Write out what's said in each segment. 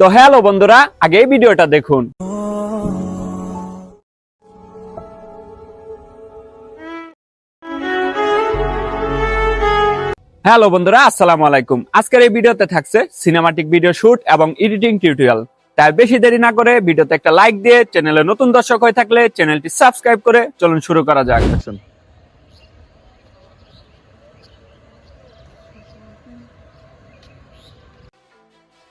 তো হ্যালো বন্ধুরা, আগে ভিডিওটা দেখুন। হ্যালো বন্ধুরা, আসসালামু আলাইকুম। আজকের এই ভিডিওতে থাকছে সিনেমাটিক ভিডিও শুট এবং এডিটিং টিউটোরিয়াল তাই বেশি দেরি না করে ভিডিওতে একটা লাইক দিয়ে চ্যানেলে নতুন দর্শক হয়ে থাকলে চ্যানেলটি সাবস্ক্রাইব করে চলুন শুরু করা যাক।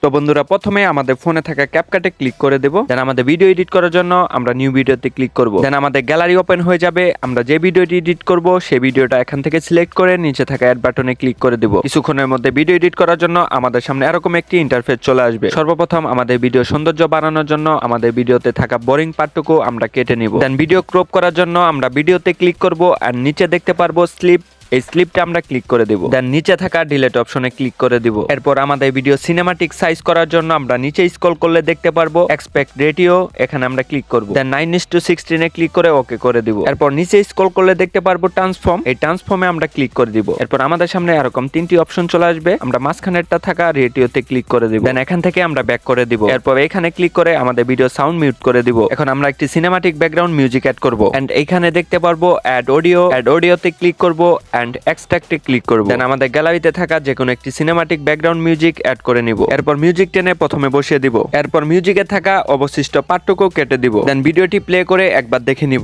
তো বন্ধুরা, প্রথমে আমাদের ফোনে থাকা ক্যাপকাটে ক্লিক করে দেব। দেন আমাদের ভিডিও এডিট করার জন্য আমরা নিউ ভিডিওতে ক্লিক করব। দেন আমাদের গ্যালারি ওপেন হয়ে যাবে। আমরা যে ভিডিওটি এডিট করব, সেই ভিডিওটা এখান থেকে সিলেক্ট করে নিচে থাকা অ্যাড বাটনে ক্লিক করে দেব। কিছুক্ষণের মধ্যে ভিডিও এডিট করার জন্য আমাদের সামনে এরকম একটি ইন্টারফেস চলে আসবে। সর্বপ্রথম আমাদের ভিডিও সৌন্দর্য বাড়ানোর জন্য আমাদের ভিডিওতে থাকা বোরিং পার্টটুকু আমরা কেটে নিব। দেন ভিডিও ক্রপ করার জন্য আমরা ভিডিওতে ক্লিক করব। আর নিচে দেখতে পারব স্লিপ এই স্লিপটা আমরা ক্লিক করে দেব। দেন নিচে থাকা ডিলেট অপশনে ক্লিক করে দিব। এরপর আমাদের ভিডিও সিনেমাটিক সাইজ করার জন্য আমরা নিচে স্ক্রল করলে দেখতে পারব এক্সপেক্ট রেডিও এখানে আমরা ক্লিক করব। দেন নাইন ইস টু সিক্সটিনে ক্লিক করে ওকে করে দিব। এরপর নিচে স্ক্রল করলে দেখতে পারব ট্রান্সফর্ম এই ট্রান্সফর্মে আমরা ক্লিক করে দিব। এরপর আমাদের সামনে এরকম তিনটি অপশন চলে আসবে। আমরা মাঝখানেরটা থাকা রেডিওতে ক্লিক করে দিব। দেন এখান থেকে আমরা ব্যাক করে দিব। এরপর এখানে ক্লিক করে আমাদের ভিডিও সাউন্ড মিউট করে দিব। এখন আমরা একটি সিনেমাটিক ব্যাকগ্রাউন্ড মিউজিক অ্যাড করব। এন্ড এইখানে দেখতে পারব অ্যাড অডিও অ্যাড অডিওতে ক্লিক করব। এন্ড এক্সট্রাক্টে ক্লিক করব। দেন আমাদের গ্যালারিতে থাকা যে কোনো একটি সিনেমাটিক ব্যাকগ্রাউন্ড মিউজিক অ্যাড করে নিব। এরপর মিউজিক টেনে প্রথমে বসিয়ে দিব। এরপর মিউজিকে থাকা অবশিষ্ট পার্টটুকু কেটে দিব। দেন ভিডিওটি প্লে করে একবার দেখে নিব।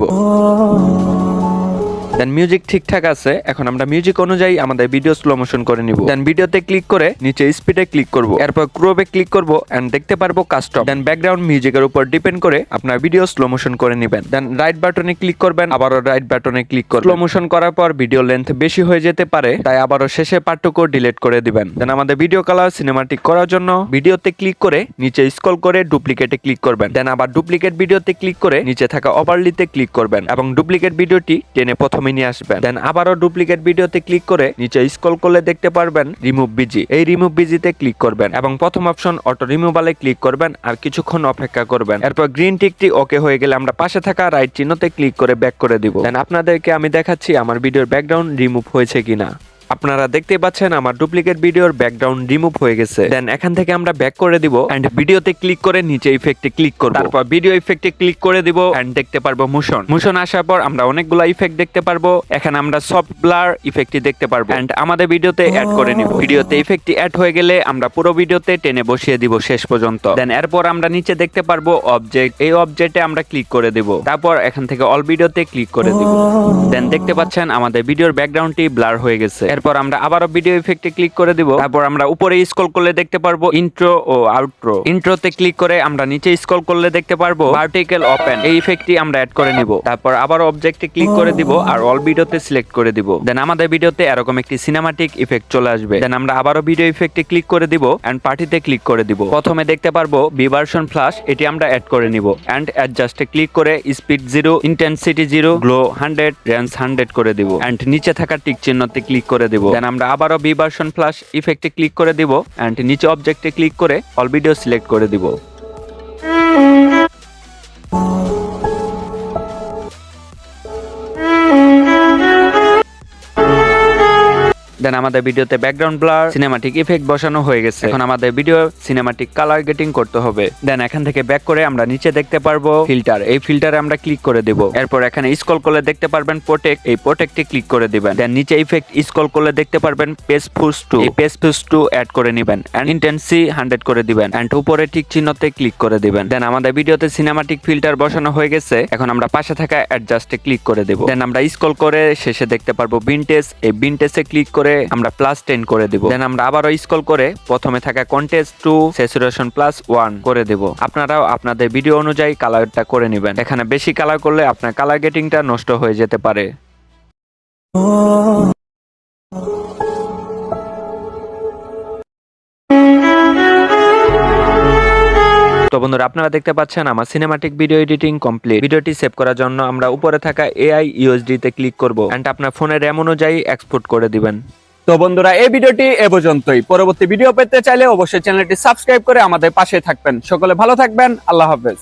দেন মিউজিক ঠিকঠাক আছে, এখন আমরা মিউজিক অনুযায়ী আমাদের ভিডিও স্লো মোশন করে নিব। দেন ভিডিওতে ক্লিক করে নিচে স্পিডে ক্লিক করব। এরপর ক্রোবে ক্লিক করব এন্ড দেখতে পারব কাস্টম দেন ব্যাকগ্রাউন্ড মিউজিকের উপর ডিপেন্ড করে আপনার ভিডিও স্লো মোশন করে নেবেন। দেন রাইট বাটনে ক্লিক করবেন, আবারও রাইট বাটনে ক্লিক করবেন। স্লো মোশন করার পর ভিডিও লেন্থ বেশি হয়ে যেতে পারে, তাই আবারও শেষে পার্টটুকু ডিলিট করে দিবেন। দেন আমাদের ভিডিও কালার সিনেমাটিক করার জন্য ভিডিওতে ক্লিক করে নিচে স্ক্রল করে ডুপ্লিকেটে ক্লিক করবেন। দেন আবার ডুপ্লিকেট ভিডিওতে ক্লিক করে নিচে থাকা ওভারলিতে ক্লিক করবেন এবং ডুপ্লিকেট ভিডিওটি টেনে প্রথমে নিয়ে আসবেন। দেন আবারও ডুপ্লিকেট ভিডিওতে ক্লিক করে নিচে স্কল করলে দেখতে পারবেন রিমুভ বিজি এই রিমুভ বিজিতে ক্লিক করবেন এবং প্রথম অপশন অটো রিমুভালে ক্লিক করবেন আর কিছুক্ষণ অপেক্ষা করবেন। এরপর গ্রিন টিকটি ওকে হয়ে গেলে আমরা পাশে থাকা রাইট চিহ্নতে ক্লিক করে ব্যাক করে দিব। দেন আপনাদেরকে আমি দেখাচ্ছি আমার ভিডিওর ব্যাকগ্রাউন্ড রিমুভ হয়েছে কিনা। আপনারা দেখতে পাচ্ছেন আমার ডুপ্লিকেট ভিডিওর ব্যাকগ্রাউন্ড রিমুভ হয়ে গেছে। দেন এখান থেকে আমরা ব্যাক করে দিব এন্ড ভিডিওতে ক্লিক করে নিচে ইফেক্টে ক্লিক করব। তারপর ভিডিও ইফেক্টে ক্লিক করে দিব এন্ড দেখতে পারব মোশন মোশন আসার পর আমরা অনেকগুলো ইফেক্ট দেখতে পারব। এখানে আমরা সফট ব্লার ইফেক্টটি দেখতে পারব। এন্ড আমাদের ভিডিওতে অ্যাড করে নিব। ভিডিওতে ইফেক্টটি অ্যাড হয়ে গেলে আমরা পুরো ভিডিওতে টেনে বসিয়ে দিব শেষ পর্যন্ত। দেন এরপর আমরা নিচে দেখতে পারব অবজেক্ট এই অবজেক্টে আমরা ক্লিক করে দিব। তারপর এখান থেকে অল ভিডিওতে ক্লিক করে দিব। দেন দেখতে পাচ্ছেন আমাদের ভিডিওর ব্যাকগ্রাউন্ডটি ব্লার হয়ে গেছে। এরপর আমরা আবারও ভিডিও ইফেক্টে ক্লিক করে দিব। তারপর আমরা উপরে স্ক্রল করলে দেখতে পারব ইন্ট্রো ও আউট্রো ইন্ট্রোতে ক্লিক করে আমরা নিচে স্ক্রল করলে দেখতে পারব ভার্টিক্যাল ওপেন এই ইফেক্টটি আমরা অ্যাড করে নিব। তারপর আবার অবজেক্টে ক্লিক করে দিব আর অল ভিডিওতে সিলেক্ট করে দিব। দেন আমাদের ভিডিওতে এরকম একটি সিনেমাটিক ইফেক্ট চলে আসবে। দেন আমরা আবারও ভিডিও ইফেক্টে ক্লিক করে দিব এন্ড পার্টিতে ক্লিক করে দিব। প্রথমে দেখতে পারব বিভার্সন ফ্লাশ এটি আমরা অ্যাড করে নিব। এন্ড অ্যাডজাস্টে ক্লিক করে speed zero intensity zero glow hundred range hundred করে দিব। এন্ড নিচে থাকা টিক চিহ্নতে ক্লিক করে দিব। দেন আমরা আবারও বি ভার্সন প্লাস ইফেক্টে ক্লিক করে দিব। এন্ড নিচে অবজেক্টে ক্লিক করে অল ভিডিও সিলেক্ট করে দিব। দেন আমাদের ভিডিওতে ব্যাকগ্রাউন্ড ব্লার সিনেমাটিক ইফেক্ট বসানো হয়ে গেছে। এখন আমাদের ভিডিও সিনেমাটিক কালার গেটিং করতে হবে। দেন এখান থেকে ব্যাক করে আমরা নিচে দেখতে পারব ফিল্টার এই ফিল্টারে আমরা ক্লিক করে দেব। এরপর এখানে স্ক্রল করলে দেখতে পারবেন প্রোটেক্ট এই প্রোটেক্টে ক্লিক করে দিবেন। দেন নিচে ইফেক্ট স্ক্রল করলে দেখতে পারবেন পেজ ফুস টু এই পেজ ফুস টু অ্যাড করে নেবেন। এন্ড ইন্টেন্সি হান্ড্রেড করে দিবেন। এন্ড উপরে টিক চিহ্নতে ক্লিক করে দিবেন। দেন আমাদের ভিডিওতে সিনেমাটিক ফিল্টার বসানো হয়ে গেছে। এখন আমরা পাশে থাকা অ্যাডজাস্টে ক্লিক করে দেব। দেন আমরা স্কল করে শেষে দেখতে পারব বিনটেজ এই বিনটেজে ক্লিক করে আমরা প্লাস টেন করে দিব। দেন আমরা আবারও স্কল করে প্রথমে থাকা contrast to saturation plus one করে দেব। আপনারাও আপনাদের ভিডিও অনুযায়ী কালারটা করে নেবেন। এখানে বেশি কালার করলে আপনার কালার গেটিংটা নষ্ট হয়ে যেতে পারে। তো বন্ধুরা, আপনারা দেখতে পাচ্ছেন আমার সিনেমাটিক ভিডিও এডিটিং কমপ্লিট ভিডিওটি সেভ করার জন্য আমরা উপরে থাকা এআই ইউএসডি তে ক্লিক করব। এন্ড আপনার ফোনের র্যাম অনুযায়ী এক্সপোর্ট করে দিবেন। তো বন্ধুরা, এই ভিডিওটি এ পর্যন্তই। পরবর্তী ভিডিও পেতে চাইলে অবশ্যই চ্যানেলটি সাবস্ক্রাইব করে আমাদের পাশে থাকবেন। সকলে ভালো থাকবেন। আল্লাহ হাফেজ।